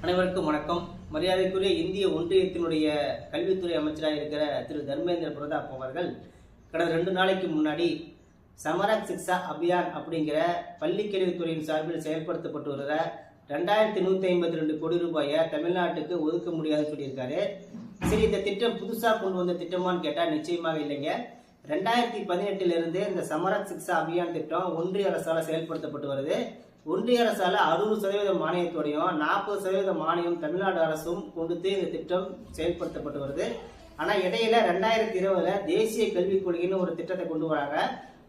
அனைவருக்கும் வணக்கம். மரியாதைக்குரிய இந்திய ஒன்றியத்தினுடைய கல்வித்துறை அமைச்சராக இருக்கிற திரு. தர்மேந்திர பிரதாப் அவர்கள் கடந்த ரெண்டு நாளைக்கு முன்னாடி சமரக் சிக்ஷா அபியான் அப்படிங்கிற பள்ளிக்கல்வித்துறையின் சார்பில் செயல்படுத்தப்பட்டு வருகிற ரெண்டாயிரத்தி நூற்றி ஐம்பத்தி ரெண்டு கோடி ரூபாயை தமிழ்நாட்டுக்கு ஒதுக்க முடியாதுன்னு சொல்லியிருக்காரு. சரி இந்த திட்டம் புதுசாக கொண்டு வந்த திட்டமான்னு கேட்டால் நிச்சயமாக இல்லைங்க. ரெண்டாயிரத்தி பதினெட்டிலிருந்து இந்த சமரக் சிக்ஷா அபியான் திட்டம் ஒன்றிய அரசால் செயல்படுத்தப்பட்டு வருது. ஒன்றிய அரசால அறுபது சதவீத மானியத்தோடையும் நாற்பது சதவீத மானியம் தமிழ்நாடு அரசும் கொடுத்து இந்த திட்டம் செயல்படுத்தப்பட்டு வருது. ஆனா இடையில ரெண்டாயிரத்தி இருபதுல தேசிய கல்விக் கொள்கைன்னு ஒரு திட்டத்தை கொண்டு வராங்க.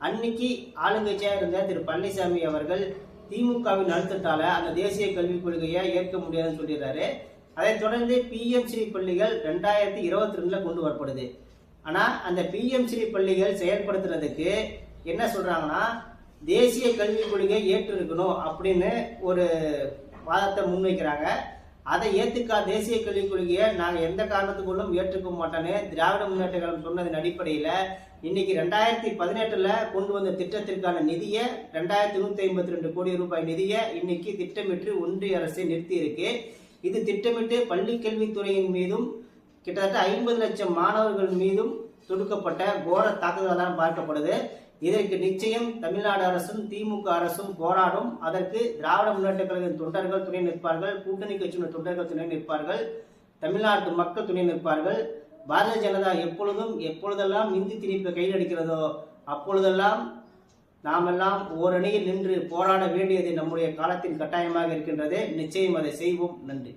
அன்னைக்கு ஆளுங்கட்சியா இருந்த திரு பழனிசாமி அவர்கள் திமுகவின் அழுத்தத்தால அந்த தேசிய கல்விக் கொள்கையை ஏற்க முடியாதுன்னு சொல்லிடுறாரு. அதைத் தொடர்ந்து பிஎம்சி பள்ளிகள் ரெண்டாயிரத்தி இருபத்தி ரெண்டுல கொண்டு வரப்படுது. ஆனா அந்த பிஎம்சி பள்ளிகள் செயல்படுத்துறதுக்கு என்ன சொல்றாங்கன்னா தேசிய கல்விக் கொள்கை ஏற்றிருக்கணும் அப்படின்னு ஒரு வாதத்தை முன்வைக்கிறாங்க. அதை ஏற்றுக்கா தேசிய கல்விக் கொள்கையை நாங்கள் எந்த காரணத்துக்குள்ளும் ஏற்றுக்க மாட்டோன்னு திராவிட முன்னேற்ற கழகம் சொன்னதன் அடிப்படையில் இன்னைக்கு ரெண்டாயிரத்தி பதினெட்டில் கொண்டு வந்த திட்டத்திற்கான நிதியை ரெண்டாயிரத்தி நூற்றி ஐம்பத்தி ரெண்டு கோடி ரூபாய் நிதியை இன்னைக்கு திட்டமிட்டு ஒன்றிய அரசு நிறுத்தி இருக்கு இது திட்டமிட்டு பள்ளி கல்வித்துறையின் மீதும் கிட்டத்தட்ட ஐம்பது லட்சம் மாணவர்கள் மீதும் தொடுக்கப்பட்ட கோர தாக்குதலாக பார்க்கப்படுது. இதற்கு நிச்சயம் தமிழ்நாடு அரசும் திமுக அரசும் போராடும். அதற்கு திராவிட முன்னேற்ற கழக தொண்டர்கள் துணை நிற்பார்கள் கூட்டணி கட்சியினர் தொண்டர்கள் துணை நிற்பார்கள் தமிழ்நாட்டு மக்கள் துணை நிற்பார்கள். பாரதிய ஜனதா எப்பொழுதும் எப்பொழுதெல்லாம் இந்தி திணிப்பை கையில் அடிக்கிறதோ அப்பொழுதெல்லாம் நாமெல்லாம் ஓரணியில் நின்று போராட வேண்டியது நம்முடைய காலத்தின் கட்டாயமாக இருக்கின்றது. நிச்சயம் அதை செய்வோம். நன்றி.